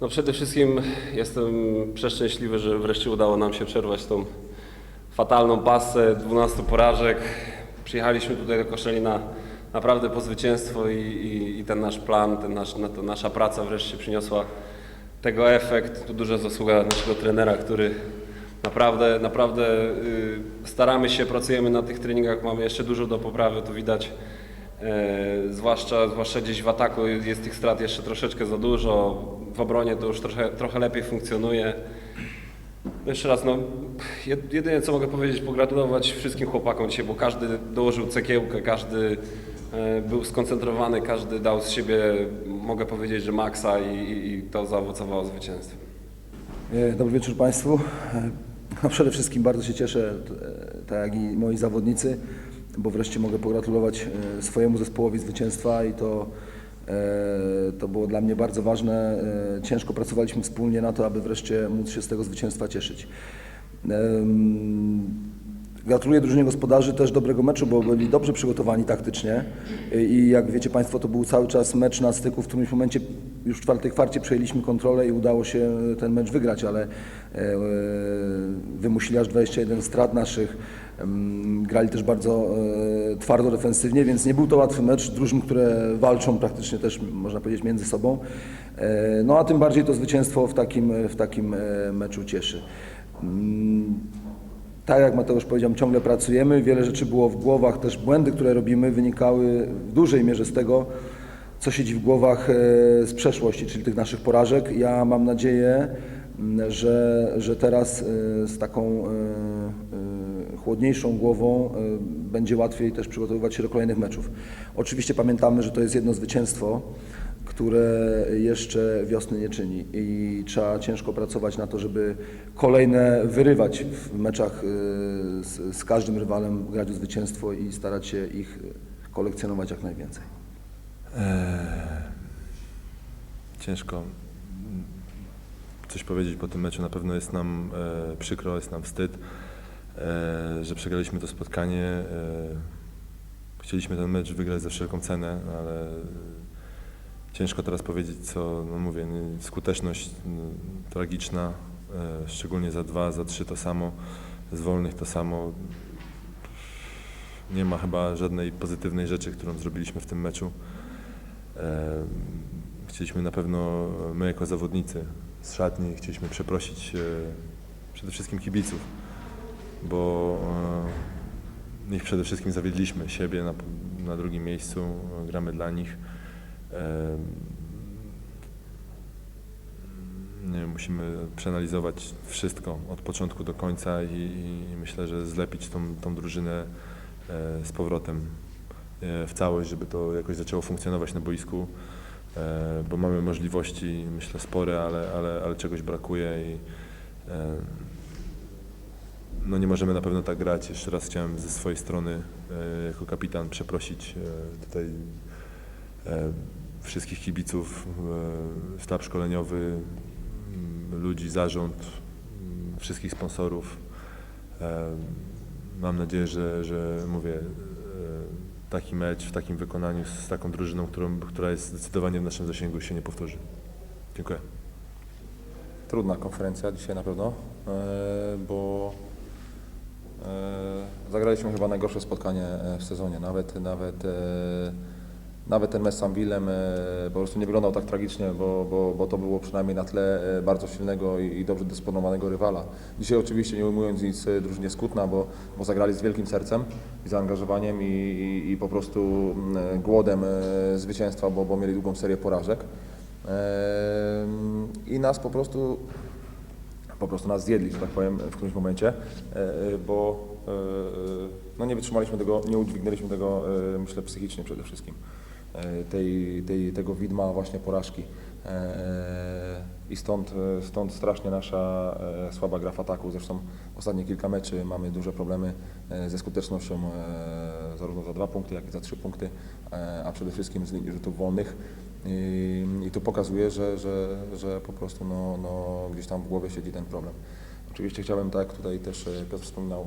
No przede wszystkim jestem przeszczęśliwy, że wreszcie udało nam się przerwać tą fatalną pasę 12 porażek. Przyjechaliśmy tutaj do Koszalina naprawdę po zwycięstwo i, i, i ten nasz plan, ten nasz, na to nasza praca wreszcie przyniosła tego efekt. Tu duża zasługa naszego trenera, który naprawdę, naprawdę y, staramy się, pracujemy na tych treningach, mamy jeszcze dużo do poprawy, to widać. E, zwłaszcza, zwłaszcza gdzieś w ataku jest tych strat jeszcze troszeczkę za dużo. W obronie to już trochę, trochę lepiej funkcjonuje. Jeszcze raz, no, jed- jedynie co mogę powiedzieć, pogratulować wszystkim chłopakom dzisiaj, bo każdy dołożył cegiełkę, każdy e, był skoncentrowany, każdy dał z siebie, mogę powiedzieć, że maksa i, i, to zaowocowało zwycięstwem. E, Dobry wieczór Państwu. No przede wszystkim bardzo się cieszę, tak jak i moi zawodnicy, bo wreszcie mogę pogratulować e, swojemu zespołowi zwycięstwa i to, e, to było dla mnie bardzo ważne. E, Ciężko pracowaliśmy wspólnie na to, aby wreszcie móc się z tego zwycięstwa cieszyć. Gratuluję drużynie gospodarzy też dobrego meczu, bo byli dobrze przygotowani taktycznie i jak wiecie Państwo, to był cały czas mecz na styku, w którymś momencie już w czwartej kwarcie przejęliśmy kontrolę i udało się ten mecz wygrać, ale wymusili aż 21 strat naszych. Grali też bardzo e, twardo defensywnie, więc nie był to łatwy mecz drużyn, które walczą praktycznie też, można powiedzieć, między sobą. E, No a tym bardziej to zwycięstwo w takim, w takim e, meczu cieszy. Mm, tak jak Mateusz powiedział, ciągle pracujemy. Wiele rzeczy było w głowach, też błędy, które robimy, wynikały w dużej mierze z tego, co siedzi w głowach z przeszłości, czyli tych naszych porażek. Ja mam nadzieję, że, że teraz e, z taką e, e, chłodniejszą głową będzie łatwiej też przygotowywać się do kolejnych meczów. Oczywiście pamiętamy, że to jest jedno zwycięstwo, które jeszcze wiosny nie czyni i trzeba ciężko pracować na to, żeby kolejne wyrywać w meczach y, z, z każdym rywalem, grać o zwycięstwo i starać się ich kolekcjonować jak najwięcej. Eee, ciężko coś powiedzieć po tym meczu. Na pewno jest nam e, przykro, jest nam wstyd, e, że przegraliśmy to spotkanie. E, chcieliśmy ten mecz wygrać za wszelką cenę, ale ciężko teraz powiedzieć, co no mówię. Skuteczność tragiczna, e, szczególnie za dwa, za trzy to samo, z wolnych to samo. Nie ma chyba żadnej pozytywnej rzeczy, którą zrobiliśmy w tym meczu. E, Chcieliśmy na pewno, my jako zawodnicy z szatni, chcieliśmy przeprosić e, przede wszystkim kibiców, bo e, ich przede wszystkim zawiedliśmy, siebie na, na drugim miejscu, e, gramy dla nich. Nie, musimy przeanalizować wszystko od początku do końca i, i myślę, że zlepić tą, tą drużynę z powrotem w całość, żeby to jakoś zaczęło funkcjonować na boisku, bo mamy możliwości, myślę, spore, ale, ale, ale czegoś brakuje i e, no nie możemy na pewno tak grać. Jeszcze raz chciałem ze swojej strony e, jako kapitan przeprosić e, tutaj e, wszystkich kibiców, e, sztab szkoleniowy, m, ludzi, zarząd, m, wszystkich sponsorów. E, Mam nadzieję, że, że mówię, e, taki mecz w takim wykonaniu z taką drużyną, którą, która jest zdecydowanie w naszym zasięgu się nie powtórzy. Dziękuję. Trudna konferencja dzisiaj na pewno, e, bo e, zagraliśmy chyba najgorsze spotkanie e, w sezonie. Nawet, nawet, nawet ten mecz z Sambilem e, po prostu nie wyglądał tak tragicznie, bo, bo, bo to było przynajmniej na tle e, bardzo silnego i, i dobrze dysponowanego rywala. Dzisiaj oczywiście nie ujmując nic e, drużynie Skutna, bo, bo zagrali z wielkim sercem i zaangażowaniem i, i, i po prostu mm, głodem zwycięstwa, bo, bo mieli długą serię porażek. I nas po prostu, po prostu nas zjedli, że tak powiem, w którymś momencie, bo no nie wytrzymaliśmy tego, nie udźwignęliśmy tego, myślę, psychicznie przede wszystkim, tej, tej, tego widma właśnie porażki. E, I stąd, e, stąd strasznie nasza e, słaba gra w ataku. Zresztą ostatnie kilka meczy mamy duże problemy e, ze skutecznością e, zarówno za dwa punkty, jak i za trzy punkty, e, a przede wszystkim z linii rzutów wolnych. I, i to pokazuje, że, że, że po prostu no, no, gdzieś tam w głowie siedzi ten problem. Oczywiście chciałbym, tak jak tutaj też e, Piotr wspominał, e,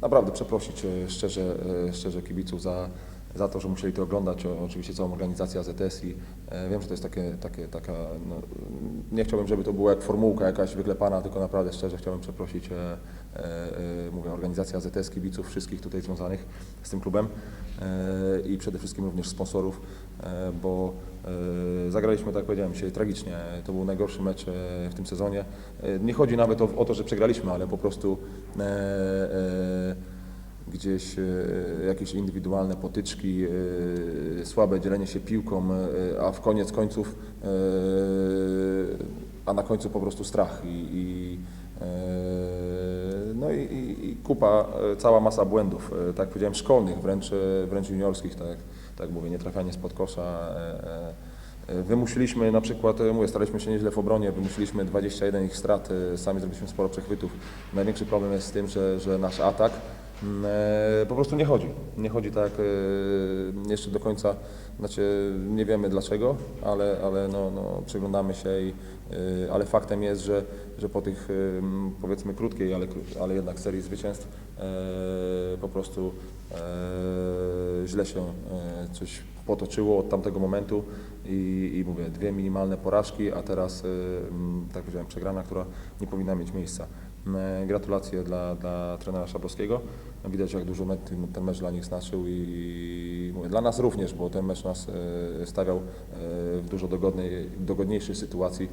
naprawdę przeprosić e, szczerze, e, szczerze kibiców za, za to, że musieli to oglądać, oczywiście całą organizację AZS i e, wiem, że to jest takie, takie, taka, no, nie chciałbym, żeby to było jak formułka jakaś wyklepana, tylko naprawdę szczerze chciałbym przeprosić, e, e, e, mówię, organizację AZS, kibiców, wszystkich tutaj związanych z tym klubem e, i przede wszystkim również sponsorów, e, bo e, zagraliśmy, tak jak powiedziałem, dzisiaj tragicznie. To był najgorszy mecz w tym sezonie. Nie chodzi nawet o, o to, że przegraliśmy, ale po prostu e, e, gdzieś e, jakieś indywidualne potyczki, e, słabe dzielenie się piłką, e, a w koniec końców, a na końcu po prostu strach i, i no i, i, kupa, cała masa błędów, tak powiedziałem, szkolnych, wręcz, wręcz juniorskich, tak, tak mówię, nietrafianie spod kosza. Wymusiliśmy na przykład, mówię, staraliśmy się nieźle w obronie, wymusiliśmy 21 ich strat, sami zrobiliśmy sporo przechwytów. Największy problem jest z tym, że, że nasz atak po prostu nie chodzi. Nie chodzi tak e, jeszcze do końca, znaczy nie wiemy dlaczego, ale, ale no, no, przyglądamy się i e, ale faktem jest, że, że po tych e, powiedzmy krótkiej, ale, ale jednak serii zwycięstw e, po prostu e, źle się e, coś potoczyło od tamtego momentu i, i mówię, dwie minimalne porażki, a teraz, e, tak powiedziałem, przegrana, która nie powinna mieć miejsca. E, Gratulacje dla, dla trenera Szabrowskiego. Widać, jak dużo ten, mecz dla nich znaczył i, dla nas również, bo ten mecz nas e, stawiał e, w dużo dogodnej, dogodniejszej sytuacji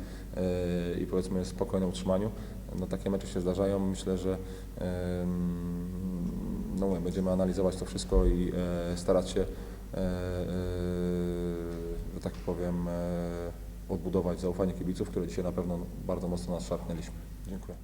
i powiedzmy spokojnym utrzymaniu. No, takie mecze się zdarzają. Myślę, że no, będziemy analizować to wszystko i starać się, że tak powiem, odbudować zaufanie kibiców, które dzisiaj na pewno bardzo mocno nas szarpnęliśmy. Dziękuję.